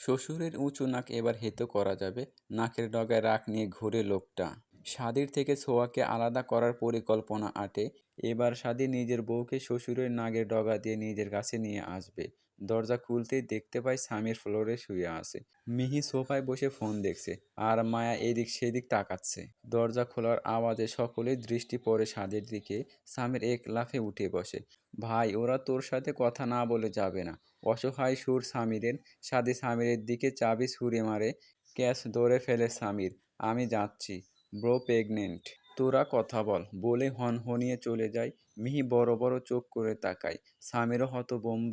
শ্বশুরের উঁচু নাক এবার হেতো করা যাবে, নাকের ডগায় রাখ নিয়ে ঘুরে লোকটা। স্বাদীর থেকে ছোঁয়াকে আলাদা করার পরিকল্পনা আটে এবার স্বাদী নিজের বউকে শ্বশুরের নাগের ডগা দিয়ে নিজের কাছে নিয়ে আসবে। দরজা খুলতেই দেখতে পায় স্বামীর ফ্লোরে শুয়ে আছে। মিহি সোফায় বসে ফোন দেখছে আর মায়া এদিক সেদিক তাকাচ্ছে। দরজা খোলার আওয়াজে সকলের দৃষ্টি পড়ে স্বাদের দিকে। স্বামীর এক লাফে উঠে বসে, ভাই, ওরা তোর সাথে কথা না বলে যাবে না। অসহায় সুর স্বামীরের সাদে স্বামীরের দিকে চাবি ছুঁড়ে মারে ক্যাশ ধরে ফেলে স্বামীর। আমি যাচ্ছি, ব্রো প্রেগনেন্ট। তোরা কথা বল। বলে হনহনিয়ে চলে যায়। মিহি বড় বড় চোখ করে তাকায়। স্বামীরও হতবম্ব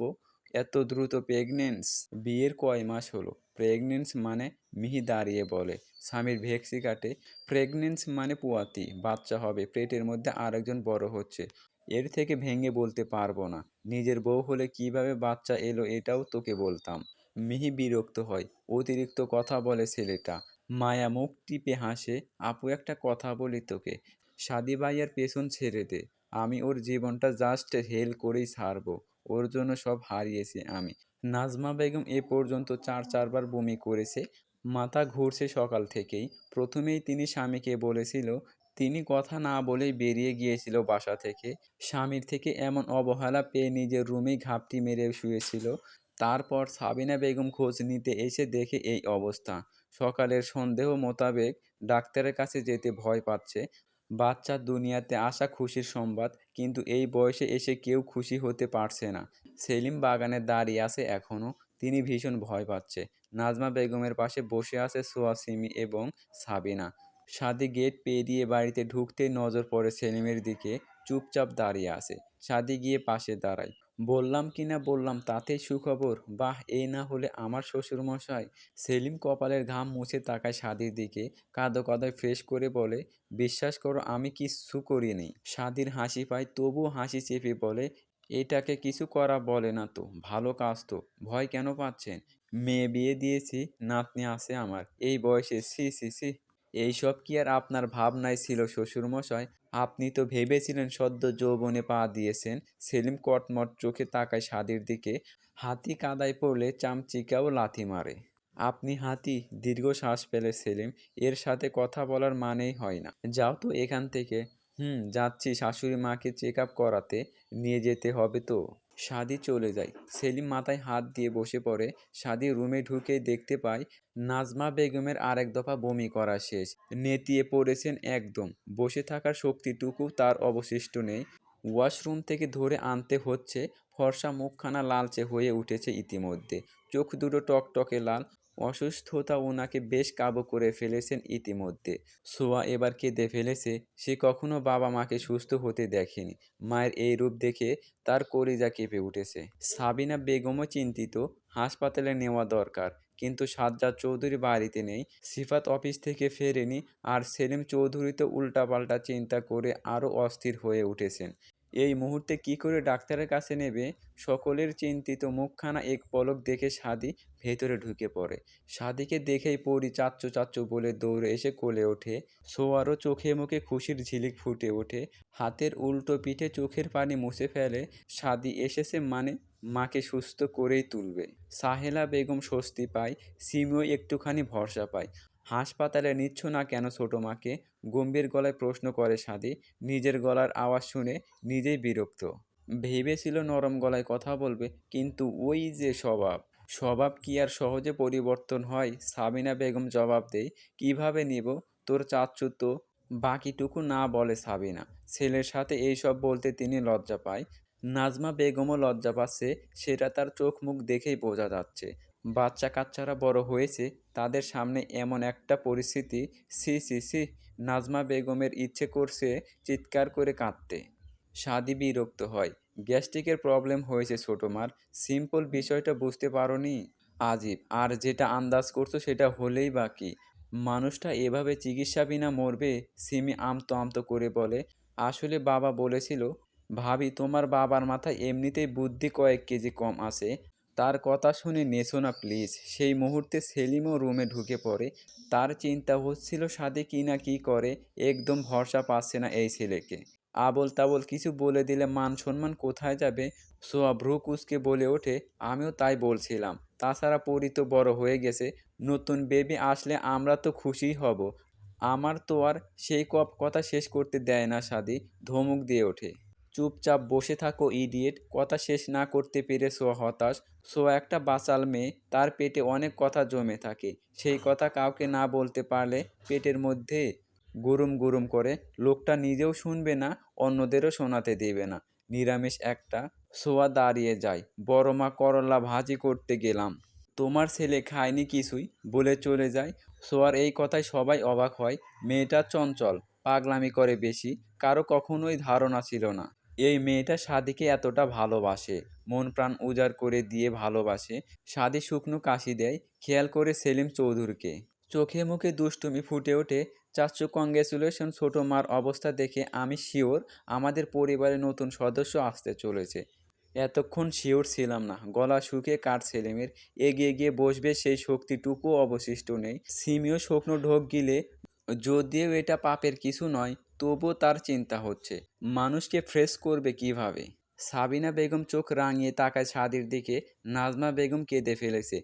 এত দ্রুত প্রেগনেন্স? বিয়ের কয় মাস হলো? প্রেগনেন্স মানে? মিহি দাঁড়িয়ে বলে। স্বামীর ভেক্সি কাটে। প্রেগনেন্স মানে পুয়াতি। বাচ্চা হবে। পেটের মধ্যে আরেকজন বড় হচ্ছে। এর থেকে ভেঙে বলতে পারব না। নিজের বউ হলে কীভাবে বাচ্চা এলো এটাও তোকে বলতাম। মিহি বিরক্ত হয়। অতিরিক্ত কথা বলে ছেলেটা। মায়া মুখ টিপে হাসে, আপু একটা কথা বলি তোকে। সাদি ভাইয়ার পেছন ছেড়ে দে। আমি ওর জীবনটা জাস্ট হেল করেই ছাড়বো। ওর জন্য সব হারিয়েছি আমি। নাজমা বেগম এ পর্যন্ত চার, চারবার বমি করেছে। মাথা ঘুরছে সকাল থেকেই। প্রথমেই তিনি স্বামীকে বলেছিল, তিনি কথা না বলেই বেরিয়ে গিয়েছিল বাসা থেকে। স্বামীর থেকে এমন অবহেলা পেয়ে নিজের রুমেই ঘাপটি মেরে শুয়েছিল। তারপর সাবিনা বেগম খোঁজ নিতে এসে দেখে এই অবস্থা। সকালের সন্দেহ মোতাবেক ডাক্তারের কাছে যেতে ভয় পাচ্ছে। বাচ্চার দুনিয়াতে আসা খুশির সংবাদ, কিন্তু এই বয়সে এসে কেউ খুশি হতে পারছে না। সেলিম বাগানে দাঁড়িয়ে আছে এখনও। তিনি ভীষণ ভয় পাচ্ছে। নাজমা বেগমের পাশে বসে আছে সোয়াসিমি এবং সাবিনা। সাদি গেট পেরিয়ে বাড়িতে ঢুকতেই নজর পড়ে সেলিমের দিকে। চুপচাপ দাঁড়িয়ে আছে। সাদি গিয়ে পাশে দাঁড়ায়। বললাম কি না বললাম তাতে সুখবর। বাহ, এই না হলে আমার শ্বশুরমশাই সেলিম কপালের ঘাম মুছে তাকায় সাদির দিকে, কাঁদো কাদায় ফ্রেশ করে বলে, বিশ্বাস করো, আমি কিচ্ছু করিনি। সাদির হাসি পায়, তবুও হাসি চেপে বলে, এটাকে কিছু করা বলে না তো, ভালো কাজ তো, ভয় কেন পাচ্ছেন? মেয়ে বিয়ে দিয়েছি, নাতনি আছে আমার। এই বয়সে সি সি সি এইসব কি আর আপনার ভাবনায় ছিল, শ্বশুরমশাই? আপনি তো ভেবেছিলেন সদ্য যৌবনে পা দিয়েছেন। সেলিম কটমট চোখে তাকায় সাদির দিকে। হাতি কাদায় পড়লে চামচিকাও লাথি মারে। আপনি হাতি, দীর্ঘ শ্বাস পেলে সেলিম, এর সাথে কথা বলার মানেই হয় না। যাও তো এখান থেকে। হুম, যাচ্ছি শাশুড়ি মাকে চেক আপ করাতে। নিয়ে যেতে হবে তো। সাদি চলে যায়। সেলিম মাথায় হাত দিয়ে বসে পড়ে। সাদি রুমে ঢুকে দেখতে পায়, নাজমা বেগমের আরেক দফা বমি করা শেষ। নেতিয়ে পড়েছেন একদম। বসে থাকার শক্তিটুকু তার অবশিষ্ট নেই। ওয়াশরুম থেকে ধরে আনতে হচ্ছে, ফর্সা মুখখানা লালচে হয়ে উঠেছে ইতিমধ্যে। চোখ দুটো টকটকে লাল। অসুস্থতা ওনাকে বেশ কাবু করে ফেলেছেন ইতিমধ্যে। সোয়া এবার কেঁদে ফেলেছে, সে কখনো বাবা মাকে সুস্থ হতে দেখেনি। মায়ের এই রূপ দেখে তার কলিজা কেঁপে উঠেছে। সাবিনা বেগমও চিন্তিত, হাসপাতালে নেওয়া দরকার। কিন্তু সাজ্জাদ চৌধুরী বাড়িতে নেই, সিফাত অফিস থেকে ফেরেনি আর সেলিম চৌধুরী তো উল্টাপাল্টা চিন্তা করে আরও অস্থির হয়ে উঠেছেন। এই মুহূর্তে কি করে ডাক্তারের কাছে নেবে? সকলের চিন্তিত মুখখানা এক পলক দেখে সাদি ভেতরে ঢুকে পড়ে। সাদিকে দেখেই পড়ি চাচ্চু চাচ্চু বলে দৌড়ে এসে কোলে ওঠে। সোয়ারও চোখে মুখে খুশির ঝিলিক ফুটে ওঠে। হাতের উল্টো পিঠে চোখের পানি মুছে ফেলে সাদি এসেছে মানে মাকে সুস্থ করেই তুলবে। সাহেলা বেগম স্বস্তি পায়, সিমিও একটুখানি ভরসা পায়। হাসপাতালে নিচ্ছ না কেন ছোটো মাকে? গম্ভীর গলায় প্রশ্ন করে সাদি। নিজের গলার আওয়াজ শুনে নিজেই বিরক্ত। ভেবেছিল নরম গলায় কথা বলবে, কিন্তু ওই যে স্বভাব। স্বভাব কি আর সহজে পরিবর্তন হয়? সাবিনা বেগম জবাব দেয়, কীভাবে নিব? তোর চাচ্ছু তো। বাকিটুকু না বলে সাবিনা। ছেলের সাথে এইসব বলতে তিনি লজ্জা পায়। নাজমা বেগমও লজ্জা পাচ্ছে, সেটা তার চোখ মুখ দেখেই বোঝা যাচ্ছে। বাচ্চা কাচ্চারা বড় হয়েছে, তাদের সামনে এমন একটা পরিস্থিতি, সি সি সি, নাজমা বেগমের ইচ্ছে করছে চিৎকার করে কাঁদতে। সাদি বিরক্ত হয়। গ্যাস্ট্রিকের প্রবলেম হয়েছে ছোটো মার। সিম্পল বিষয়টা বুঝতে পারোনি? আজীব, আর যেটা আন্দাজ করছ সেটা হলেই বাকি। মানুষটা এভাবে চিকিৎসা বিনা মরবে, সিমি আমতো আমতো করে বলে। আসলে বাবা বলেছিল, ভাবি, তোমার বাবার মাথায় এমনিতেই বুদ্ধি কয়েক কেজি কম আছে। তার কথা শুনে নেছো না প্লিজ, সেই মুহূর্তে সেলিমও রুমে ঢুকে পড়ে। তার চিন্তা হচ্ছিল সাদে কি না কী করে, একদম ভরসা পাচ্ছে না এই ছেলেকে। আবল তাবল কিছু বলে দিলে মান সম্মান কোথায় যাবে? সোয়া ভ্রু কুচকে বলে ওঠে, আমিও তাই বলছিলাম। তাছাড়া পরি তো বড় হয়ে গেছে, নতুন বেবি আসলে আমরা তো খুশিই হব। আমার তো আর সেই কপ কথা শেষ করতে দেয় না সাদি, ধমক দিয়ে ওঠে। চুপচাপ বসে থাকো, ইডিয়েট। কথা শেষ না করতে পেরে সোয়া হতাশ। সোয়া একটা বাচাল মেয়ে, তার পেটে অনেক কথা জমে থাকে। সেই কথা কাউকে না বলতে পারলে পেটের মধ্যে গুরুম গুরুম করে। লোকটা নিজেও শুনবে না, অন্যদেরও শোনাতে দেবে না। নিরামিষ একটা সোয়া দাঁড়িয়ে যায়। বড় মা করলা ভাজি করতে গেলাম। তোমার ছেলে খায়নি কিছুই বলে চলে যায়। সোয়ার এই কথায় সবাই অবাক হয়। মেয়েটা চঞ্চল, পাগলামি করে বেশি। কারও কখনোই ধারণা ছিল না। এই মেয়েটা সাদিকে এতটা ভালোবাসে। মন প্রাণ উজাড় করে দিয়ে ভালোবাসে। সাদি শুকনো কাশি দেয়, খেয়াল করে সেলিম চৌধুরীকে। চোখে মুখে দুষ্টুমি ফুটে ওঠে। চাচু কংগ্রেচুলেশন ছোটো মার অবস্থা দেখে আমি শিওর আমাদের পরিবারে নতুন সদস্য আসতে চলেছে। এতক্ষণ শিওর ছিলাম না। গলা শুকিয়ে কাঠ সেলিমের। এগিয়ে গিয়ে বসবে সেই শক্তিটুকু অবশিষ্ট নেই। সিমিও শুকনো ঢোক গিলে, যদিও এটা পাপের কিছু নয়। তবুও তার চিন্তা হচ্ছে। মানুষকে ফ্রেশ করবে কীভাবে? সাবিনা বেগম চোখ রাঙিয়ে তাকায় সাদির দিকে। নাজমা বেগম কেঁদে ফেলেছে।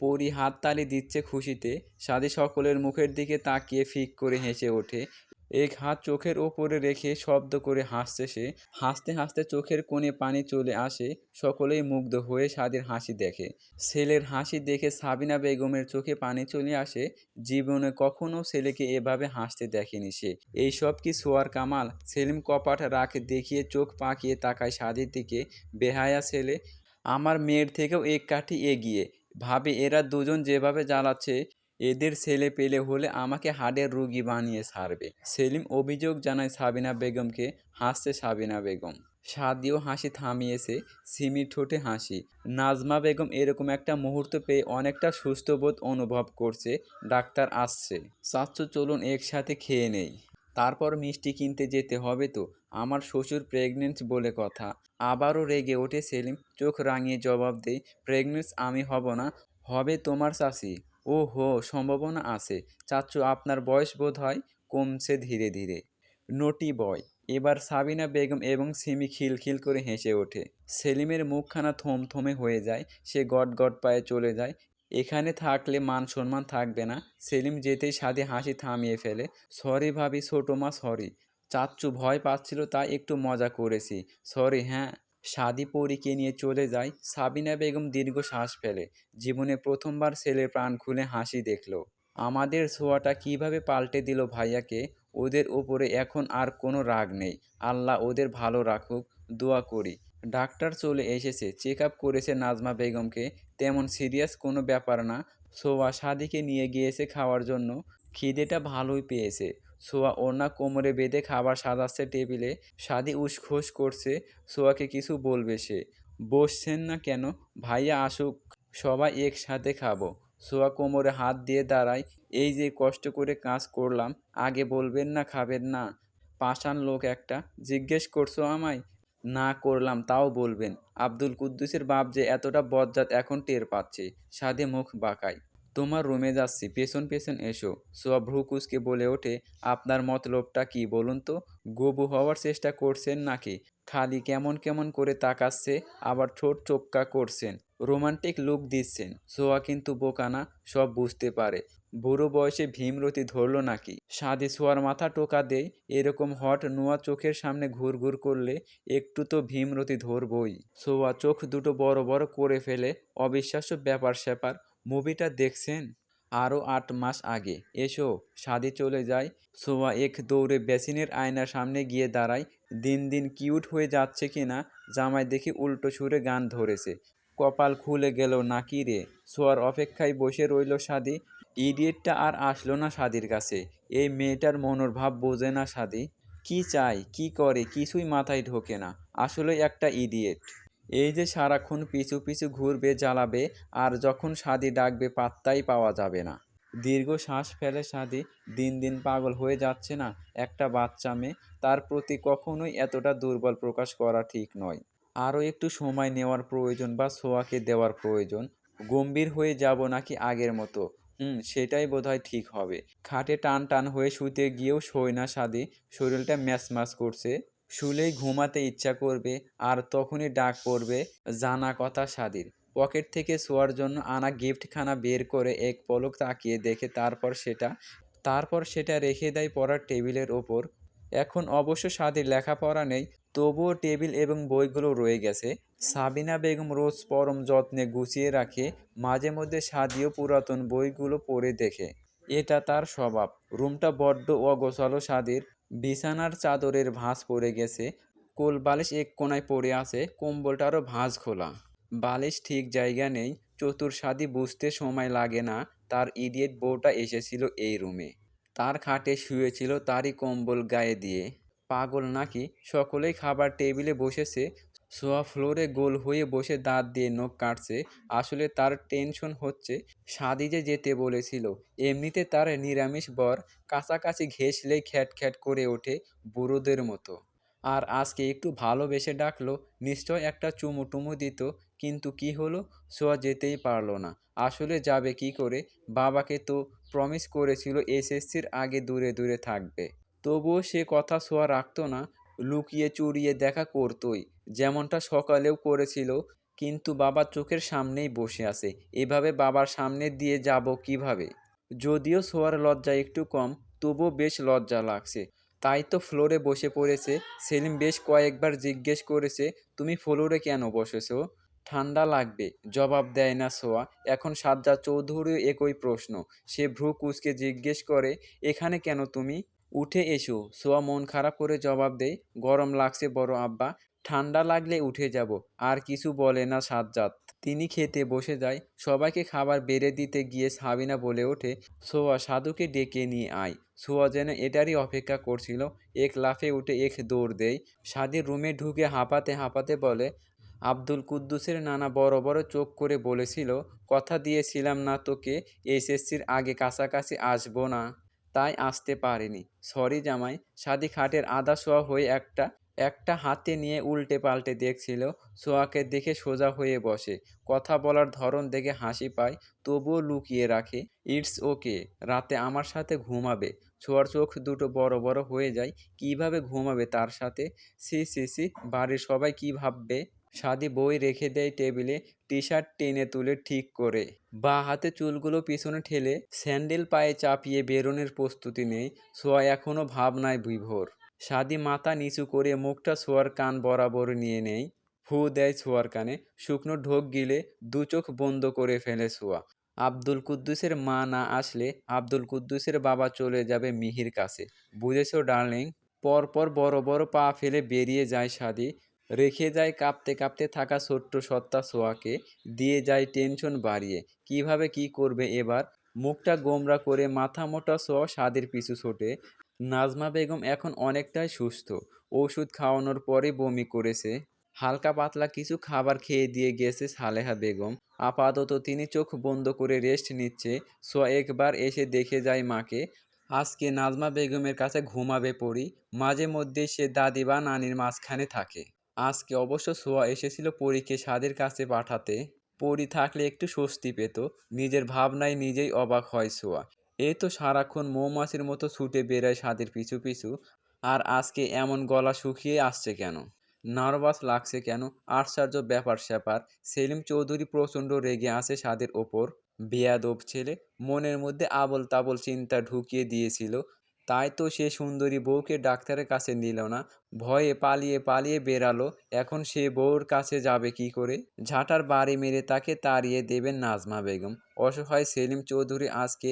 পরি হাততালি দিচ্ছে খুশিতে। সাদি সকলের মুখের দিকে তাকিয়ে ফিক করে হেসে ওঠে। এক হাত চোখের ওপরে রেখে শব্দ করে হাসছে সে। হাসতে হাসতে চোখের কোণে পানি চলে আসে, সকলেই মুগ্ধ হয়ে সাদের হাসি দেখে। ছেলের হাসি দেখে সাবিনা বেগমের চোখে পানি চলে আসে। জীবনে কখনো ছেলেকে এভাবে হাসতে দেখেনি সে। এইসব কি সোয়ার কামাল? সেলিম কপাট রাখে দেখিয়ে চোখ পাকিয়ে তাকায় সাদির দিকে। বেহায়া ছেলে, আমার মেয়ের থেকেও এক কাঠি এগিয়ে। ভাবে, এরা দুজন যেভাবে জ্বালাচ্ছে এদের ছেলে পেলে হলে আমাকে হাড়ের রুগী বানিয়ে ছাড়বে। সেলিম অভিযোগ জানায় সাবিনা বেগমকে, হাসছে সাবিনা বেগম। সাদিও হাসি থামিয়েছে, সিমির ঠোঁটে হাসি। নাজমা বেগম এরকম একটা মুহূর্ত পেয়ে অনেকটা সুস্থ বোধ অনুভব করছে, ডাক্তার আসছে। চাচ্ছু চলুন একসাথে খেয়ে নেই। তারপর মিষ্টি কিনতে যেতে হবে তো, আমার শ্বশুর প্রেগনেন্ট বলে কথা। আবারও রেগে ওঠে সেলিম, চোখ রাঙিয়ে জবাব দেয় প্রেগনেন্স আমি হব না, হবে তোমার চাষি ও হো সম্ভাবনা আছে। চাচ্চু আপনার বয়স বোধ হয় কমছে ধীরে ধীরে। নটি বয়। এবার সাবিনা বেগম এবং সিমি খিলখিল করে হেসে ওঠে। সেলিমের মুখখানা থমথমে হয়ে যায়, সে গট গট পায়ে চলে যায়। এখানে থাকলে মান সম্মান থাকবে না। সেলিম যেতেই সাদে হাসি থামিয়ে ফেলে, সরি ভাবি, ছোটো মা, সরি। চাচ্চু ভয় পাচ্ছিল, তাই একটু মজা করেছি। সরি হ্যাঁ। সাদি পরীকে নিয়ে চলে যায়, সাবিনা বেগম দীর্ঘ শ্বাস ফেলে। জীবনে প্রথমবার ছেলের প্রাণ খুলে হাসি দেখল। আমাদের ছোঁয়াটা কীভাবে পাল্টে দিল ভাইয়াকে? ওদের ওপরে এখন আর কোনো রাগ নেই। আল্লাহ ওদের ভালো রাখুক, দোয়া করি। ডাক্তার চলে এসেছে চেক আপ করেছে নাজমা বেগমকে। তেমন সিরিয়াস কোনো ব্যাপার না। সোয়া সাদিকে নিয়ে গিয়েছে খাওয়ার জন্য। খিদেটা ভালোই পেয়েছে। সোয়া ওড়না কোমরে বেঁধে খাবার সাজাচ্ছে টেবিলে। সাদি উসখোস করছে, সোয়াকে কিছু বলবে সে। বসছেন না কেন? ভাইয়া আসুক, সবাই একসাথে খাব। সোয়া কোমরে হাত দিয়ে দাঁড়ায়, এই যে কষ্ট করে কাজ করলাম, আগে বলবেন না, খাবেন না। পাষাণ লোক একটা, জিজ্ঞেস করছ আমায়? না করলাম, তাও বলবেন। আব্দুল কুদ্দুসের বাপ যে এতটা বজ্জাত এখন টের পাচ্ছে। সাদে মুখ বাঁকায়। তোমার রুমে যাচ্ছি, পেছন পেছন এসো। সোয়া ভ্রুকুসকে বলে ওঠে, আপনার মতলবটা কি বলুন তো? গবু হওয়ার চেষ্টা করছেন নাকি? খালি কেমন কেমন করে তাকাচ্ছে, আবার ঠোঁট চোপকা করছেন। রোমান্টিক লুক দিচ্ছেন। সোয়া কিন্তু বোকানা সব বুঝতে পারে। বুড়ো বয়সে ভীমরতি ধরল নাকি? সাদি সোয়ার মাথা টোকা দেয়, এরকম হট নোয়া চোখের সামনে ঘুর ঘুর করলে একটু তো ভীমরতি ধরবই। সোয়া চোখ দুটো বড় বড় করে ফেলে, অবিশ্বাস্য ব্যাপার স্যাপার মুভিটা দেখছেন আরও আট মাস আগে। এসো সাদি চলে যায় সোয়া এক দৌড়ে বেসিনের আয়নার সামনে গিয়ে দাঁড়ায় দিন দিন কিউট হয়ে যাচ্ছে কি না, জামাই দেখি উল্টো সুরে গান ধরেছে। কপাল খুলে গেল নাকি রে? সোয়ার অপেক্ষায় বসে রইল সাদি ইডিয়েটটা আর আসলো না সাদির কাছে। এই মেয়েটার মনোভাব বোঝে না সাদি কি চাই কি করে, কিছুই মাথায় ঢোকে না। আসলে একটা ইডিয়েট। এই যে সারাক্ষণ পিছু পিছু ঘুরবে, জ্বালাবে আর যখন সাদি ডাকবে, পাত্তাই পাওয়া যাবে না। দীর্ঘ শ্বাস ফেলে সাদি, দিন দিন পাগল হয়ে যাচ্ছে না একটা বাচ্চা মেয়ে, তার প্রতি কখনোই এতটা দুর্বল প্রকাশ করা ঠিক নয়। আরও একটু সময় নেওয়ার প্রয়োজন বা সোয়াকে দেওয়ার প্রয়োজন, গম্ভীর হয়ে যাব নাকি আগের মতো? হুম, সেটাই বোধহয় ঠিক হবে। খাটে টান টান হয়ে শুতে গিয়েও শোয় না সাদি, শরীরটা ম্যাচ ম্যাচ করছে। শুলেই ঘুমাতে ইচ্ছা করবে আর তখনই ডাক পড়বে, জানা কথা সাদির। পকেট থেকে শোয়ার জন্য আনা গিফটখানা বের করে এক পলক তাকিয়ে দেখে তারপর সেটা তারপর সেটা রেখে দেয় পড়ার টেবিলের ওপর। এখন অবশ্য স্বাদের লেখাপড়া নেই, তবুও টেবিল এবং বইগুলো রয়ে গেছে। সাবিনা বেগম রোজ পরম যত্নে গুছিয়ে রাখে, মাঝে মধ্যে স্বাদীয় পুরাতন বইগুলো পড়ে দেখে। এটা তার স্বভাব। রুমটা বড্ড অগোছালো স্বাদের বিছানার চাদরের ভাঁজ পড়ে গেছে। কোল বালিশ এক কোনায় পড়ে আছে। কম্বলটারও ভাঁজ খোলা। বালিশ ঠিক জায়গা নেই। চতুর্সাদি বুঝতে সময় লাগে না। তার ইডিয়েট বউটা এসেছিল এই রুমে। তার খাটে শুয়েছিল তারই কম্বল গায়ে দিয়ে। পাগল নাকি? সকলেই খাবার টেবিলে বসেছে। সোয়া ফ্লোরে গোল হয়ে বসে দাঁত দিয়ে নখ কাটছে। আসলে তার টেনশন হচ্ছে স্বাদী যে যেতে বলেছিল। এমনিতে তার নিরামিষ বর কাছাকাছি ঘেঁষলেই খ্যাট খ্যাট করে ওঠে বুড়োদের মতো। আর আজকে একটু ভালোবেসে ডাকলো, নিশ্চয় একটা চুমু টুমু দিত, কিন্তু কি হলো? সোয়া যেতেই পারল না। আসলে যাবে কি করে? বাবাকে তো প্রমিস করেছিল এসএসসির আগে দূরে দূরে থাকবে। তবুও সে কথা সোয়া রাখতো না লুকিয়ে চুরিয়ে দেখা করতোই। যেমনটা সকালেও করেছিল, কিন্তু বাবার চোখের সামনেই বসে আছে। এভাবে বাবার সামনে দিয়ে যাব কীভাবে? যদিও সোয়ার লজ্জা একটু কম, তবুও বেশ লজ্জা লাগছে। তাই তো ফ্লোরে বসে পড়েছে। সেলিম বেশ কয়েকবার জিজ্ঞেস করেছে, তুমি ফ্লোরে কেন বসেছো? ঠান্ডা লাগবে। জবাব দেয় না সোয়া এখন সাজ্জা চৌধুরীও একই প্রশ্ন। সে ভ্রু কুচকে জিজ্ঞেস করে, এখানে কেন তুমি? উঠে এসো, সোয়া মন খারাপ করে জবাব দেয় গরম লাগছে বড় আব্বা, ঠান্ডা লাগলে উঠে যাব, আর কিছু বলে না সাজ্জাদ। তিনি খেতে বসে যায়, সবাইকে খাবার বেড়ে দিতে গিয়ে সাবিনা বলে ওঠে, সোয়া সাধুকে ডেকে নিয়ে আয়। সোয়া যেন এটারই অপেক্ষা করছিল, এক লাফে উঠে এক দৌড় দেয়। সাদির রুমে ঢুকে হাঁপাতে হাঁপাতে বলে, আব্দুল কুদ্দুসের নানা বড় বড় চোখ করে বলেছিল, কথা দিয়েছিলাম না তোকে, এসএসসির আগে কাছাকাছি আসব না। তাই আসতে পারিনি। সরি জামাই, সাদি খাটের আদা শোয়া হয়ে একটা একটা হাতে নিয়ে উল্টে পাল্টে দেখছিল সোয়াকে দেখে সোজা হয়ে বসে। কথা বলার ধরন দেখে হাসি পায়, তবুও লুকিয়ে রাখে। ইটস ওকে, রাতে আমার সাথে ঘুমাবে। ছোঁয়ার চোখ দুটো বড় বড় হয়ে যায়, কীভাবে ঘুমাবে তার সাথে? সি সি সি, বাড়ির সবাই কি ভাববে? সাদি বই রেখে দেয় টেবিলে টি শার্ট টেনে তুলে ঠিক করে। বা হাতে চুলগুলো পিছনে ঠেলে স্যান্ডেল পায়ে চাপিয়ে বেরোনোর প্রস্তুতি নেই সোয়া এখনও ভাবনায় বিভোর। সাদি মাথা নিচু করে মুখটা সোয়ার কান বরাবর নিয়ে নেয়, ফু দেয় সোয়ার কানে, শুকনো ঢোক গিলে দু চোখ বন্ধ করে ফেলে সোয়া আব্দুল কুদ্দুসের মা না আসলে আব্দুল কুদ্দুসের বাবা চলে যাবে মিহির কাছে। বুঝেছ ডার্লিং, পরপর বড় বড় পা ফেলে বেরিয়ে যায় সাদি রেখে যায় কাঁপতে কাঁপতে থাকা ছোট্ট সত্তা সোয়াকে। দিয়ে যায় টেনশন বাড়িয়ে। কীভাবে কি করবে এবার? মুখটা গোমরা করে মাথা মোটা সোয়া স্বাদের পিছু ছোটে। নাজমা বেগম এখন অনেকটাই সুস্থ। ওষুধ খাওয়ানোর পরে বমি করেছে। হালকা পাতলা কিছু খাবার খেয়ে দিয়ে গেছে সালেহা বেগম। আপাতত তিনি চোখ বন্ধ করে রেস্ট নিচ্ছে। সোয়া একবার এসে দেখে যায় মাকে। আজকে নাজমা বেগমের কাছে ঘুমাবে পড়ি। মাঝে মধ্যে সে দাদি বা নানির মাঝখানে থাকে। আজকে অবশ্য সোয়া এসেছিল পরীকে স্বাদের কাছে পাঠাতে। পরি থাকলে একটু স্বস্তি পেত। নিজের ভাবনায় নিজেই অবাক হয় সোয়া। এ তো সারাক্ষণ মৌমাছির মতো ছুটে বেড়ায় স্বাদের পিছু পিছু। আর আজকে এমন গলা শুকিয়ে আসছে কেন? নার্ভাস লাগছে কেন? আশ্চর্য ব্যাপার স্যাপার। সেলিম চৌধুরী প্রচণ্ড রেগে আছে সাদের ওপর। বেয়াদব ছেলে। মনের মধ্যে আবল তাবল চিন্তা ঢুকিয়ে দিয়েছিল। তাই তো সে সুন্দরী বউকে ডাক্তারের কাছে নিল না। ভয়ে পালিয়ে পালিয়ে বেরালো এখন সে বউর কাছে যাবে কি করে? ঝাঁটার বাড়ি মেরে তাকে তাড়িয়ে দেবেন নাজমা বেগম। অসহায় সেলিম চৌধুরী আজকে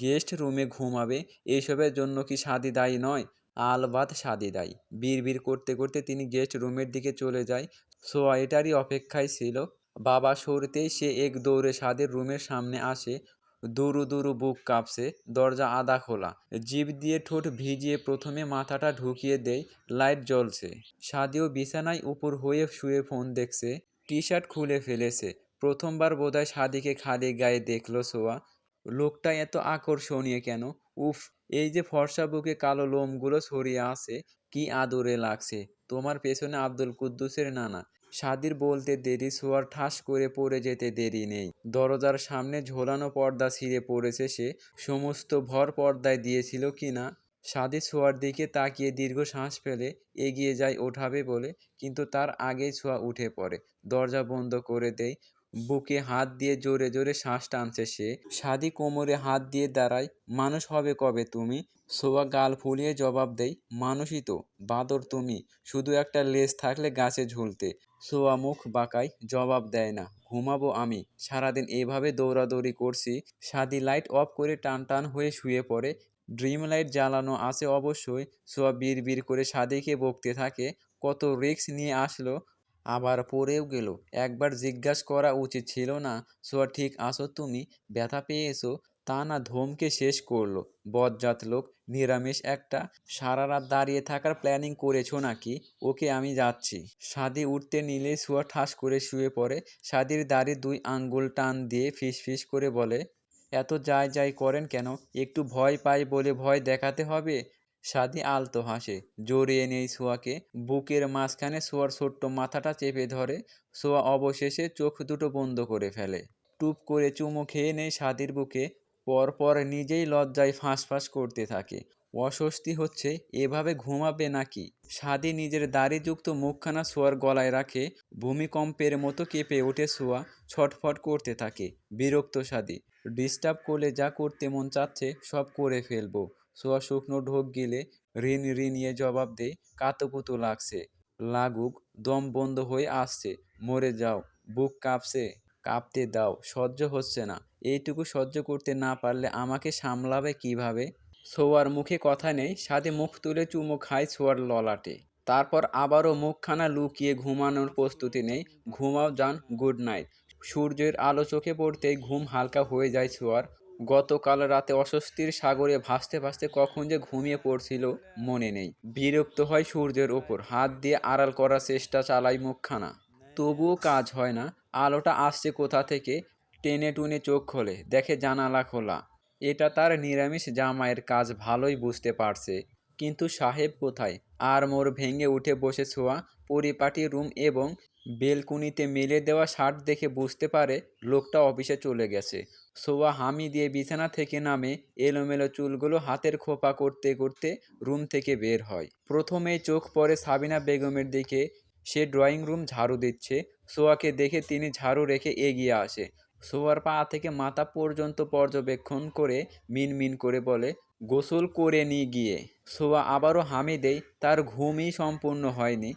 গেস্ট রুমে ঘুমাবে। এইসবের জন্য কি সাদি দায়ী নয়? আলবাদ সাদি দায়ী। বিড় করতে করতে তিনি গেস্ট রুমের দিকে চলে যায়। সোয়া এটারই অপেক্ষায় ছিল। বাবা সরতেই সে এক দৌড়ে সাদের রুমের সামনে আসে। দুরু দুরু বুক কাঁপছে, দরজা আদা খোলা। জিভ দিয়ে ঠোঁট ভিজিয়ে প্রথমে মাথাটা ঢুকিয়ে দেয়, লাইট জ্বলছে। সাদিও বিছানায় উপর হয়ে শুয়ে ফোন দেখছে টি শার্ট খুলে ফেলেছে। প্রথমবার বোধহয় সাদিকে খালি গায়ে দেখল সোয়া। লোকটা এত আকর্ষণীয় কেন? উফ, এই যে ফর্সা বুকে কালো লোমগুলো ছড়িয়ে আছে, কি আদরে লাগছে। তোমার পেছনে আব্দুল কুদ্দুসের নানা। সাদির বলতে দেরি সোয়ার ঠাস করে পড়ে যেতে দেরি নেই। দরজার সামনে ঝোলানো পর্দা ছিঁড়ে পড়েছে সে। সমস্ত ভর পর্দায় দিয়েছিল কি না? সাদি ছোঁয়ার দিকে তাকিয়ে দীর্ঘ শ্বাস ফেলে এগিয়ে যায় ওঠাবে বলে, কিন্তু তার আগেই ছোঁয়া উঠে পড়ে। দরজা বন্ধ করে দেয়। বুকে হাত দিয়ে জোরে জোরে শ্বাস টানছে সে। সাদি কোমরে হাত দিয়ে দাঁড়ায়, মানুষ হবে কবে তুমি? সোয়া গাল ফুলিয়ে জবাব দেই মানুষই তো, বাদর তুমি, শুধু একটা লেজ থাকলে গাছে ঝুলতে। সোয়া মুখ বাঁকায়, জবাব দেয় না, ঘুমাবো আমি, সারাদিন এভাবে দৌড়াদৌড়ি করছি। সাদি লাইট অফ করে টান টান হয়ে শুয়ে পড়ে, ড্রিম লাইট জ্বালানো আছে অবশ্যই। সোয়া বিড় বিড় করে সাদিকে বকতে থাকে, কত রিস্ক নিয়ে আসলো? আবার পড়েও গেল। একবার জিজ্ঞাসা করা উচিত ছিল না, সোয়া, ঠিক আসো তুমি? ব্যথা পেয়েছ? তা না, ধমকে শেষ করল, বজ্জাত লোক, নিরামিষ একটা। সারা রাত দাঁড়িয়ে থাকার প্ল্যানিং করেছ নাকি? ওকে আমি যাচ্ছি। সাদি উঠতে নিলে সোয়া ঠাস করে শুয়ে পড়ে। সাদির দাড়ি দুই আঙ্গুল টান দিয়ে ফিস ফিস করে বলে, এত যাই যাই করেন কেন? একটু ভয় পাই বলে ভয় দেখাতে হবে? সাদি আলতো হাসে। জড়িয়ে নেই সোয়াকে। বুকের মাঝখানে সোয়ার ছোট্ট মাথাটা চেপে ধরে। সোয়া অবশেষে চোখ দুটো বন্ধ করে ফেলে। টুপ করে চুমো খেয়ে নেই সাদির বুকে। পরপর নিজেই লজ্জায় ফাঁস ফাঁস করতে থাকে। অস্বস্তি হচ্ছে, এভাবে ঘুমাবে নাকি? সাদি নিজের দাড়িযুক্ত মুখখানা সোয়ার গলায় রাখে। ভূমিকম্পের মতো কেঁপে ওঠে সোয়া। ছটফট করতে থাকে। বিরক্ত সাদি, ডিস্টার্ব করলে যা করতে মন চাচ্ছে সব করে ফেলব। সোয়া শুকনো ঢোক গিলে ঋণ ঋণিয়ে জবাব দেয়, কাতুকুতু লাগছে। লাগুক, দম বন্ধ হয়ে আসছে। মরে যাও, বুক কাঁপছে। কাঁপতে দাও, সহ্য হচ্ছে না। এইটুকু সহ্য করতে না পারলে আমাকে সামলাবে কীভাবে? সোয়ার মুখে কথা নেই, সাথে মুখ তুলে চুমো খায় সোয়ার ললাটে। তারপর আবারও মুখখানা লুকিয়ে ঘুমানোর প্রস্তুতি নেই। ঘুমাও যান গুড নাইট। সূর্যের আলো চোখে পড়তেই ঘুম হালকা হয়ে যায় ছোঁয়ার গতকাল রাতে অস্বস্তির সাগরে ভাসতে ভাসতে কখন যে ঘুমিয়ে পড়ছিল মনে নেই। বিরক্ত হয় সূর্যের ওপর। হাত দিয়ে আড়াল করার চেষ্টা চালাই মুখখানা। তবুও কাজ হয় না। আলোটা আসছে কোথা থেকে? টেনে টুনে চোখ খোলে। দেখে জানালা খোলা। এটা তার নিরামিষ জামাইয়ের কাজ। ভালোই বুঝতে পারছে। কিন্তু সাহেব কোথায়? আর মোর ভেঙে উঠে বসে ছোঁয়া পরিপাটি রুম এবং বেলকুনিতে মেলে দেওয়া শার্ট দেখে বুঝতে পারে লোকটা অফিসে চলে গেছে। সোয়া হামি দিয়ে বিছানা থেকে নামে এলোমেলো চুলগুলো হাতের খোপা করতে করতে রুম থেকে বের হয়। প্রথমেই চোখ পড়ে সাবিনা বেগমের দিকে। সে ড্রয়িং রুম ঝাড়ু দিচ্ছে। সোয়াকে দেখে তিনি ঝাড়ু রেখে এগিয়ে আসে। সোয়ার পা থেকে মাথা পর্যন্ত পর্যবেক্ষণ করে মিনমিন করে বলে গোসল করে নিয়ে গিয়ে। সোয়া আবারও হামি দেয়, তার ঘুমই সম্পূর্ণ হয়নি।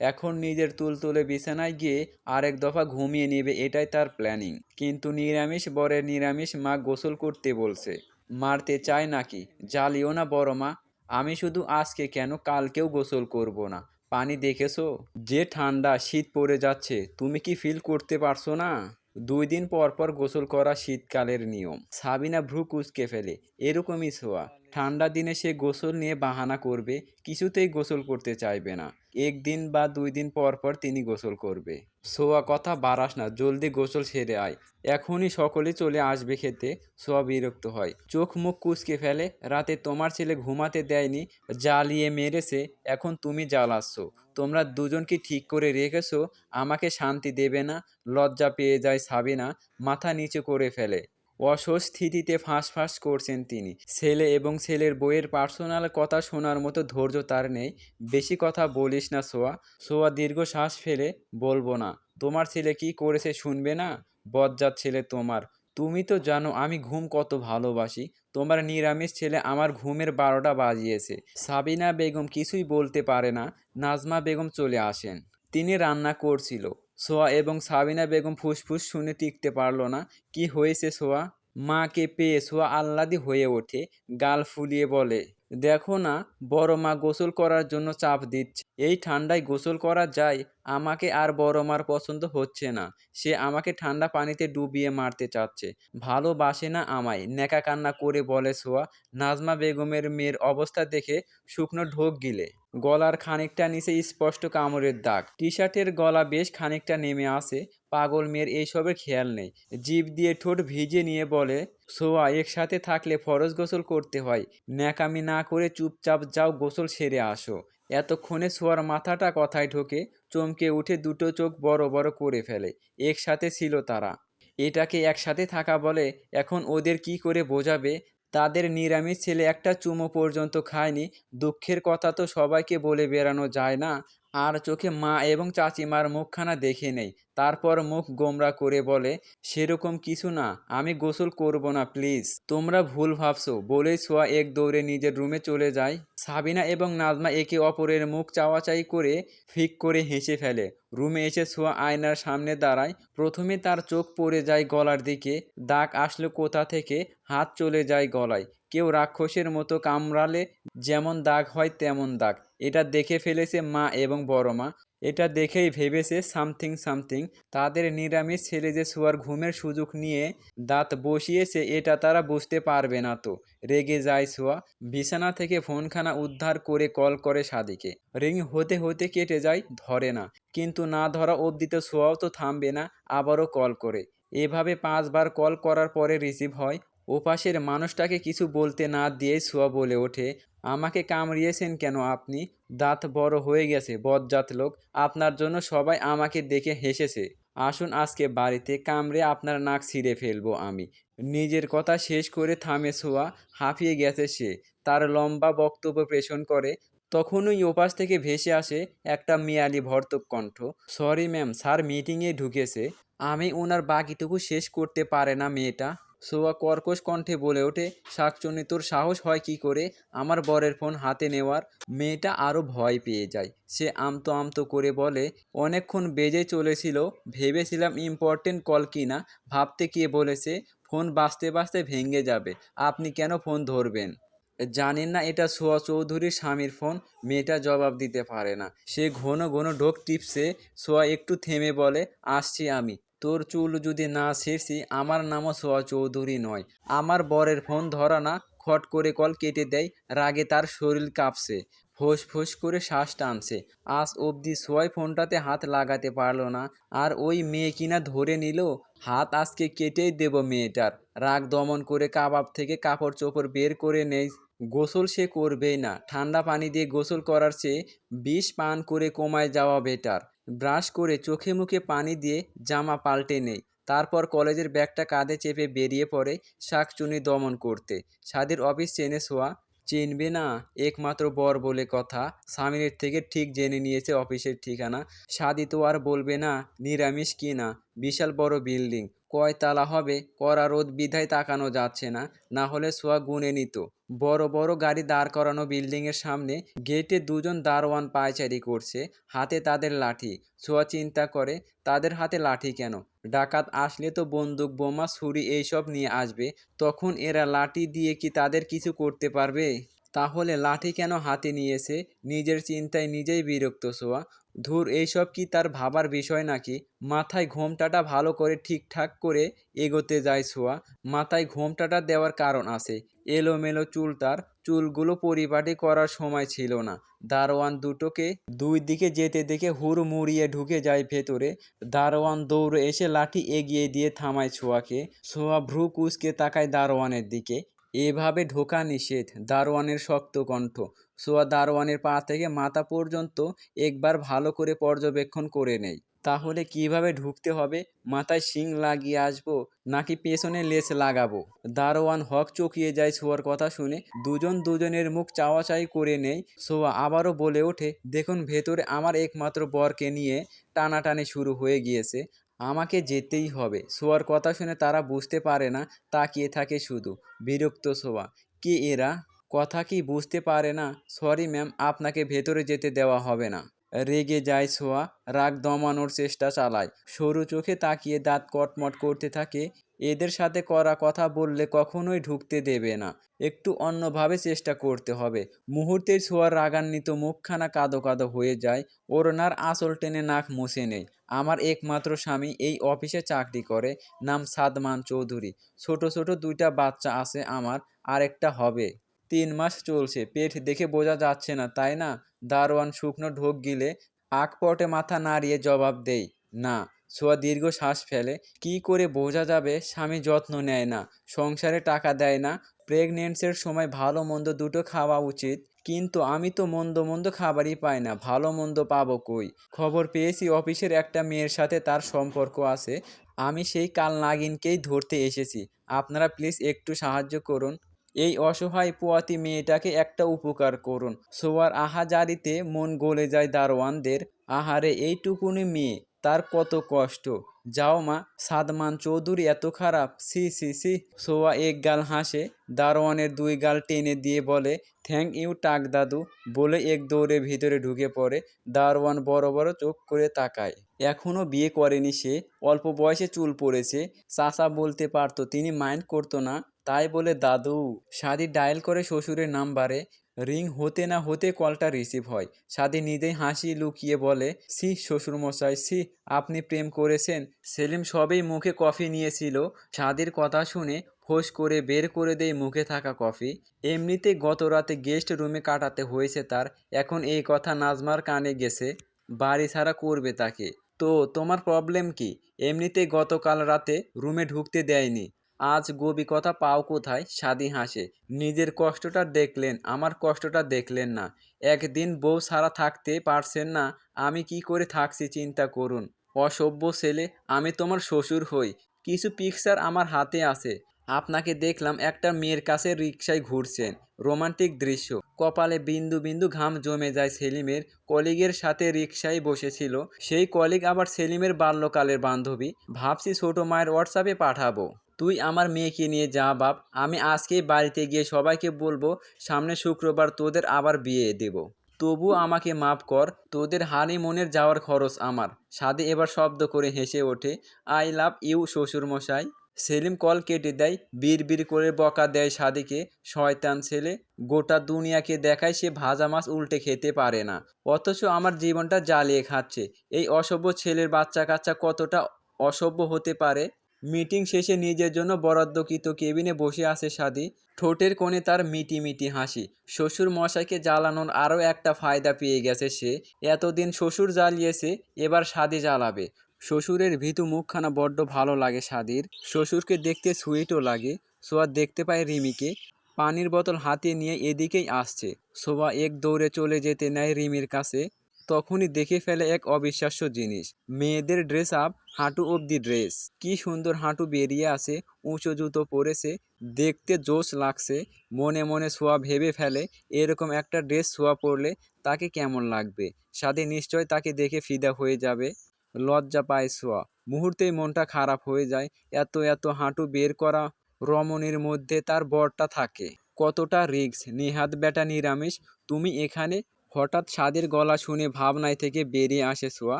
এখন নিজের তুলতুলে বিছানায় গিয়ে আরেক দফা ঘুমিয়ে নেবে, এটাই তার প্ল্যানিং। কিন্তু নিরামিষ বরের নিরামিষ মা গোসল করতে বলছে, মারতে চায় নাকি? জ্বালিও না বড় মা। আমি শুধু আজকে কেন কালকেও গোসল করব না? পানি দেখেছ? যে ঠান্ডা শীত পড়ে যাচ্ছে, তুমি কি ফিল করতে পারছ না? দুই দিন পর পর গোসল করা শীতকালের নিয়ম। সাবিনা ভ্রু কুচকে ফেলে, এরকমই ছোঁয়া। ঠান্ডা দিনে সে গোসল নিয়ে বাহানা করবে, কিছুতেই গোসল করতে চাইবে না। একদিন বা দুই দিন পর পর তিনি গোসল করবে। সোয়া কথা বাড়াস না, জলদি গোসল সেরে আয়। এখনই সকলে চলে আসবে খেতে সোয়া বিরক্ত হয়। চোখ মুখ কুচকে ফেলে, রাতে তোমার ছেলে ঘুমাতে দেয়নি, জ্বালিয়ে মেরেছে, এখন তুমি জ্বালাচ্ছ। তোমরা দুজন কি ঠিক করে রেখেছো, আমাকে শান্তি দেবে না, লজ্জা পেয়ে যায় সাবিনা, মাথা নিচু করে ফেলে। অস্বস্তিতে ফাঁস ফাঁস করছেন তিনি। ছেলে এবং ছেলের বইয়ের পার্সোনাল কথা শোনার মতো ধৈর্য তার নেই। বেশি কথা বলিস না, সোয়া। সোয়া দীর্ঘ শ্বাস ফেলে, বলব না। তোমার ছেলে কি করেছে শুনবে না? বজ্জাত ছেলে তোমার। তুমি তো জানো আমি ঘুম কত ভালোবাসি। তোমার নিরামিষ ছেলে আমার ঘুমের বারোটা বাজিয়েছে। সাবিনা বেগম কিছুই বলতে পারে না। নাজমা বেগম চলে আসেন। তিনি রান্না করছিল। সোয়া এবং সাবিনা বেগম ফুসফুস শুনে টিকতে পারল না। কি হয়েছে সোয়া? মাকে পেয়ে সোয়া আহ্লাদি হয়ে ওঠে। গাল ফুলিয়ে বলে, দেখো না, বড় মা গোসল করার জন্য চাপ দিচ্ছে। এই ঠান্ডায় গোসল করা যায় আমাকে আর বড় মার পছন্দ হচ্ছে না। সে আমাকে ঠান্ডা পানিতে ডুবিয়ে মারতে চাচ্ছে। ভালোবাসে না আমায় নেকা কান্না করে বলে সোয়া। নাজমা বেগমের মেয়ের অবস্থা দেখে শুকনো ঢোক গিলে। গলার খানিকটা নিচে স্পষ্ট কামড়ের দাগ। টি শার্টের গলা বেশ খানিকটা নেমে আসে। পাগল মেয়ের এইসবের খেয়াল নেই। জিভ দিয়ে ঠোঁট ভিজে নিয়ে বলে, সোয়া, একসাথে থাকলে ফরজ গোসল করতে হয়। ন্যাকামি না করে চুপচাপ যাও, গোসল সেরে আসো। এতক্ষণে সোয়ার মাথাটা কথায় ঢোকে, চমকে উঠে দুটো চোখ বড় বড় করে ফেলে। একসাথে ছিল তারা। এটাকে একসাথে থাকা বলে এখন ওদের কি করে বোঝাবে? তাদের নিরামিষ ছেলে একটা চুমো পর্যন্ত খায়নি। দুঃখের কথা তো সবাইকে বলে বেড়ানো যায় না। আর চোখে মা এবং চাচিমার মুখখানা দেখে নেই। তারপর মুখ গোমরা করে বলে, সেরকম কিছু না, আমি গোসল করব না, প্লিজ। তোমরা ভুল ভাবছ। বলেই সোয়া এক দৌড়ে নিজের রুমে চলে যায়। সাবিনা এবং নাজমা একে অপরের মুখ চাওয়াচাই করে ফিক করে হেসে ফেলে। রুমে এসে সোয়া আয়নার সামনে দাঁড়ায়। প্রথমে তার চোখ পড়ে যায় গলার দিকে। দাগ আসলো কোথা থেকে? হাত চলে যায় গলায়। কেউ রাক্ষসের মতো কামড়ালে যেমন দাগ হয় তেমন দাগ। এটা দেখে ফেলেছে মা এবং বড় মা। এটা দেখেই ভেবেছে সামথিং সামথিং। তাদের নিরামিষ ছেলে যে শোয়ার ঘুমের সুযোগ নিয়ে দাঁত বসিয়েছে, এটা তারা বুঝতে পারবে না তো। রেগে যায় সোয়া বিছানা থেকে ফোনখানা উদ্ধার করে কল করে সাদিকে। রিং হতে হতে কেটে যায়, ধরে না। কিন্তু না ধরা অবধি তো সোয়াও তো থামবে না, আবারও কল করে। এভাবে পাঁচবার কল করার পরে রিসিভ হয় ওপাশের মানুষটাকে কিছু বলতে না দিয়ে সোয়া বলে ওঠে, আমাকে কামড়িয়েছেন কেন আপনি? দাঁত বড় হয়ে গেছে বজ্জাত লোক। আপনার জন্য সবাই আমাকে দেখে হেসেছে। আসুন আজকে বাড়িতে কামড়ে আপনার নাক ছিঁড়ে ফেলব আমি। নিজের কথা শেষ করে থামে সোয়া হাঁপিয়ে গেছে সে। তার লম্বা বক্তব্য প্রেষণ করে। তখনই ওপাশ থেকে ভেসে আসে একটা মেয়ালি ভর্তক কণ্ঠ সরি ম্যাম, স্যার মিটিংয়ে ঢুকেছে। আমি ওনার বাকিটুকু শেষ করতে পারে না মেয়েটা। সোয়া কর্কশ কণ্ঠে বলে ওঠে শাকচুনি তোর সাহস হয় কি করে? আমার বরের ফোন হাতে নেওয়ার মেয়েটা আরও ভয় পেয়ে যায়। সে আমতো আমতো করে বলে, অনেকক্ষণ বেজে চলেছিল, ভেবেছিলাম ইম্পর্টেন্ট কল কিনা। ভাবতে গিয়ে বলেছে, ফোন বাঁচতে বাঁচতে ভেঙে যাবে, আপনি কেন ফোন ধরবেন? জানেন না এটা সোয়া চৌধুরীর স্বামীর ফোন, মেয়েটা জবাব দিতে পারে না। সে ঘন ঘন ঢোক টিপসে সোয়া একটু থেমে বলে, আসছি আমি। তোর চুল যদি না ছেড়ছি, আমার নামও সোয়া চৌধুরী নয়। আমার বরের ফোন ধরা না, খট করে কল কেটে দেয়, রাগে তার শরীর কাঁপছে। ফোঁস ফোঁস করে শ্বাস টানছে। আজ অবধি সোয়াই ফোনটাতে হাত লাগাতে পারল না, আর ওই মেয়ে কিনা ধরে নিল, হাত আজকে কেটেই দেব মেয়েটার। রাগ দমন করে কাবাব থেকে কাপড় চোপড় বের করে নেই, গোসল সে করবেই না। ঠান্ডা পানি দিয়ে গোসল করার চেয়ে বিষ পান করে কমায় যাওয়া বেটার। ব্রাশ করে চোখে মুখে পানি দিয়ে জামা পাল্টে নেই তারপর কলেজের ব্যাগটা কাঁধে চেপে বেরিয়ে পড়ে শাকচুনি দমন করতে। সাদের অফিস চেনে শোয়া চিনবে না, একমাত্র বর বলে কথা। স্বামীর থেকে ঠিক জেনে নিয়েছে অফিসের ঠিকানা। সাদি তো আর বলবে না, নিরামিষ কিনা বিশাল বড় বিল্ডিং। কয় তালা হবে কড়া রোদ বিধায় তাকানো যাচ্ছে না না হলে সোয়া গুনে নিত। বড় বড় গাড়ি দাঁড় করানো বিল্ডিংয়ের সামনে গেটে দুজন দারোয়ান পায়চারি করছে, হাতে তাদের লাঠি। সোয়া চিন্তা করে, তাদের হাতে লাঠি কেন? ডাকাত আসলে তো বন্দুক, বোমা, ছুরি এইসব নিয়ে আসবে, তখন এরা লাঠি দিয়ে কি তাদের কিছু করতে পারবে? তাহলে লাঠি কেন হাতে নিয়েছে? নিজের চিন্তায় নিজেই বিরক্ত সোয়া। ধুর, এইসব কি তার ভাবার বিষয় নাকি? মাথায় ঘোমটাটা ভালো করে ঠিকঠাক করে এগোতে যায় সোয়া। মাথায় ঘোমটাটা দেওয়ার কারণ আছে। এলোমেলো চুল তার। চুলগুলো পরিপাটি করার সময় ছিল না। দারোয়ান দুটোকে দুই দিকে যেতে দেখে হুড় মুড়িয়ে ঢুকে যায় ভেতরে। দারোয়ান দৌড়ে এসে লাঠি এগিয়ে দিয়ে থামায় ছোঁয়াকে ছোঁয়া ভ্রু কুচকে তাকায় দারোয়ানের দিকে। এভাবে ঢোকা নিষেধ, দারোয়ানের শক্ত কণ্ঠ। সোয়া দারোয়ানের পা থেকে মাথা পর্যন্ত একবার ভালো করে পর্যবেক্ষণ করে নেই। তাহলে কীভাবে ঢুকতে হবে? মাথায় শিং লাগিয়ে আসব নাকি পেছনে লেস লাগাবো? দারোয়ান হক চকিয়ে যায় সোয়ার কথা শুনে। দুজন দুজনের মুখ চাওয়াচাই করে নেই। সোয়া আবারও বলে ওঠে, দেখুন, ভেতরে আমার একমাত্র বরকে নিয়ে টানাটানি শুরু হয়ে গিয়েছে। আমাকে যেতেই হবে। শোয়ার কথা শুনে তারা বুঝতে পারে না, তাকিয়ে থাকে শুধু। বিরক্ত শোয়া। কে এরা? কথা কি বুঝতে পারে না? সরি ম্যাম আপনাকে ভেতরে যেতে দেওয়া হবে না। রেগে যায় শোয়া। রাগ দমানোর চেষ্টা চালায়। সরু চোখে তাকিয়ে দাঁত কটমট করতে থাকে। এদের সাথে করা কথা বললে কখনোই ঢুকতে দেবে না। একটু অন্যভাবে চেষ্টা করতে হবে। মুহূর্তের ছোঁয়ার রাগান্বিত মুখখানা কাদো কাদো হয়ে যায়। ওরনার আসল টেনে নাক মুছে নেই আমার একমাত্র স্বামী এই অফিসে চাকরি করে, নাম সাদমান চৌধুরী। ছোট ছোট দুইটা বাচ্চা আছে আমার, আরেকটা হবে। তিন মাস চলছে, পেট দেখে বোঝা যাচ্ছে না, তাই না? দারোয়ান শুকনো ঢোক গিলে আকপটে মাথা নাড়িয়ে জবাব দেই, না, ছোঁয়া দীর্ঘ শ্বাস ফেলে, কি করে বোঝা যাবে? স্বামী যত্ন নেয় না, সংসারে টাকা দেয় না, প্রেগনেন্সির সময় ভালো মন্দ দুটো খাওয়া উচিত। কিন্তু আমি তো মন্দ মন্দ খাবারই পাই না, ভালো মন্দ পাবো কই? খবর পেয়েছি অফিসের একটা মেয়ের সাথে তার সম্পর্ক আছে, আমি সেই কাল নাগিনকেই ধরতে এসেছি, আপনারা প্লিজ একটু সাহায্য করুন। এই অসহায় পোয়াতি মেয়েটাকে একটা উপকার করুন। সোয়ার আহাজারিতে মন গলে যায় দারোয়ানদের, আহারে এইটুকুনি মেয়ে। তার কত কষ্ট। যাও মা, সাদমান চৌধুরী এত খারাপ। সি সি সি। সোয়া এক গাল হাসে, দারোয়ানের দুই গাল টেনে দিয়ে বলে, থ্যাংক ইউ টাক দাদু, বলে এক দৌড়ে ভিতরে ঢুকে পড়ে। দারোয়ান বড় বড় চোখ করে তাকায়। এখনও বিয়ে করেনি সে, অল্প বয়সে চুল পড়েছে। চাচা বলতে পারতো, তিনি মাইন্ড করতো না। তাই বলে, দাদু সাদি ডায়াল করে শ্বশুরের নাম্বারে রিং হতে না হতে কলটা রিসিভ হয়। সাদি নিজেই হাসি লুকিয়ে বলে সি শ্বশুরমশাই সি আপনি প্রেম করেছেন। সেলিম সবেই মুখে কফি নিয়েছিল। সাদির কথা শুনে ফোঁস করে বের করে দেয় মুখে থাকা কফি। এমনিতে গত রাতে গেস্ট রুমে কাটাতে হয়েছে তার। এখন এই কথা নাজমার কানে গেছে, বাড়ি ছাড়া করবে তাকে। তো, তোমার প্রবলেম কি? এমনিতে গতকাল রাতে রুমে ঢুকতে দেয়নি। আজ গবি কথা পাও কোথায়? সাদি হাসে। নিজের কষ্টটা দেখলেন, আমার কষ্টটা দেখলেন না। একদিন বউ সারা থাকতে পারছেন না, আমি কি করে থাকছি চিন্তা করুন। অসভ্য ছেলে, আমি তোমার শ্বশুর হই। কিছু পিকচার আমার হাতে আছে। আপনাকে দেখলাম একটা মেয়ের কাছে রিক্সায় ঘুরছেন। রোমান্টিক দৃশ্য। কপালে বিন্দু বিন্দু ঘাম জমে যায় সেলিমের। কলিগের সাথে রিক্সায় বসেছিল। সেই কলিগ আবার সেলিমের বাল্যকালের বান্ধবী। ভাবছি ছোট মায়ের হোয়াটসঅ্যাপে পাঠাবো। তুই আমার মেয়েকে নিয়ে যা, বাপ। আমি আজকেই বাড়িতে গিয়ে সবাইকে বলব, সামনে শুক্রবার তোদের আবার বিয়ে দেব। তবু আমাকে মাফ কর, তোদের হানিমুনের যাওয়ার খরচ আমার। সাদে এবার শব্দ করে হেসে ওঠে, আই লাভ ইউ শ্বশুরমশাই। সেলিম কল কেটে দেয় বীর বীর করে বকা দেয় সাদিকে, শয়তান ছেলে, গোটা দুনিয়াকে দেখায় সে ভাজা মাছ উল্টে খেতে পারে না। অথচ আমার জীবনটা জ্বালিয়ে খাচ্ছে। এই অসভ্য ছেলের বাচ্চা কাচ্চা কতটা অসভ্য হতে পারে? মিটিং শেষে নিজের জন্য বরাদ্দকৃত কেবিনে বসে আছে সাদি। ঠোঁটের কোণে তার মিটি মিটি হাসি। শ্বশুর মশাইকে জ্বালানোর আরও একটা ফায়দা পেয়ে গেছে সে। এতদিন শ্বশুর জ্বালিয়েছে, এবার সাদি জ্বালাবে। শ্বশুরের ভীতু মুখখানা বড্ড ভালো লাগে সাদির। শ্বশুরকে দেখতে সুইটও লাগে। সোয়া দেখতে পায় রিমিকে। পানির বোতল হাতে নিয়ে এদিকেই আসছে। সোয়া এক দৌড়ে চলে যেতে নেয় রিমির কাছে। তখনই দেখে ফেলে এক অবিশ্বাস্য জিনিস। মেয়েদের ড্রেস আপ হাঁটু অবধি ড্রেস। কি সুন্দর হাঁটু বেরিয়ে আসে, উঁচু জুতো পরেছে, দেখতে জোশ লাগছে, মনে মনে সোয়া ভেবে ফেলে, এরকম একটা ড্রেস সোয়া পরলে তাকে কেমন লাগবে? সাদে নিশ্চয় তাকে দেখে ফিদা হয়ে যাবে। লজ্জা পায় সোয়া। মুহূর্তেই মনটা খারাপ হয়ে যায়, এত এত হাঁটু বের করা রমণীর মধ্যে তার বরটা থাকে। কতটা রিক্স নিহাত বেটা নিরামিষ, তুমি এখানে হঠাৎ স্বাদের গলা শুনে ভাবনায় থেকে বেরিয়ে আসে সোয়া,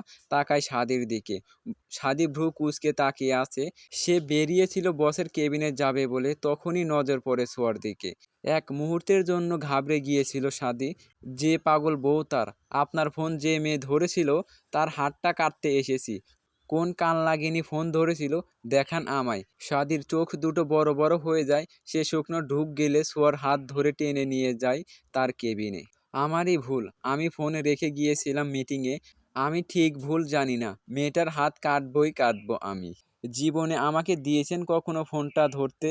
তাকায় স্বাদের দিকে। সাদি ভ্রু কুচকে তাকিয়ে আছে। সে বেরিয়েছিল বসের কেবিনে যাবে বলে তখনই নজর পড়ে সোয়ার দিকে। এক মুহূর্তের জন্য ঘাবড়ে গিয়েছিল সাদি। যে পাগল বউ তার, আপনার ফোন যে মেয়ে ধরেছিল, তার হাতটা কাটতে এসেছি। কোন কান লাগিনি ফোন ধরেছিল, দেখান আমায়। সাদির চোখ দুটো বড় বড় হয়ে যায়। সে শুকনো ঢুক গেলে সোয়ার হাত ধরে টেনে নিয়ে যায় তার কেবিনে। আমারই ভুল। আমি ফোনে রেখে গিয়েছিলাম মিটিংয়ে। আমি ঠিক ভুল জানি না। মেয়েটার হাত কাটবই কাটবো আমি। জীবনে আমাকে দিয়েছেন কখনো ফোনটা ধরতে?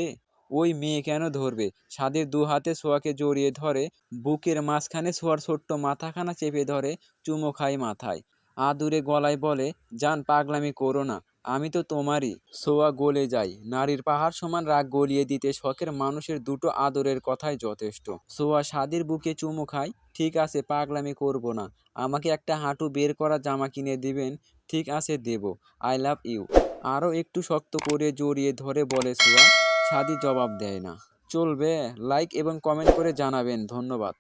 ওই মেয়ে কেন ধরবে? সাদের দু হাতে সোয়াকে জড়িয়ে ধরে, বুকের মাঝখানে সোয়ার ছোট্ট মাথাখানা চেপে ধরে, চুমো খায় মাথায়। আদুরে গলায় বলে যান পাগলামি করো না। আমি তো তোমারই সোয়া গলে যাই। নারীর পাহাড় সমান রাগ গলিয়ে দিতে শখের মানুষের দুটো আদরের কথাই যথেষ্ট। সোয়া স্বাদের বুকে চুমু খায়, ঠিক আছে, পাগলামি করব না। আমাকে একটা হাঁটু বের করা জামা কিনে দিবেন, ঠিক আছে, দেব। I love you. আরও একটু শক্ত করে জড়িয়ে ধরে বলে সোয়া সাদি জবাব দেয় না। চলবে, লাইক এবং কমেন্ট করে জানাবেন, ধন্যবাদ।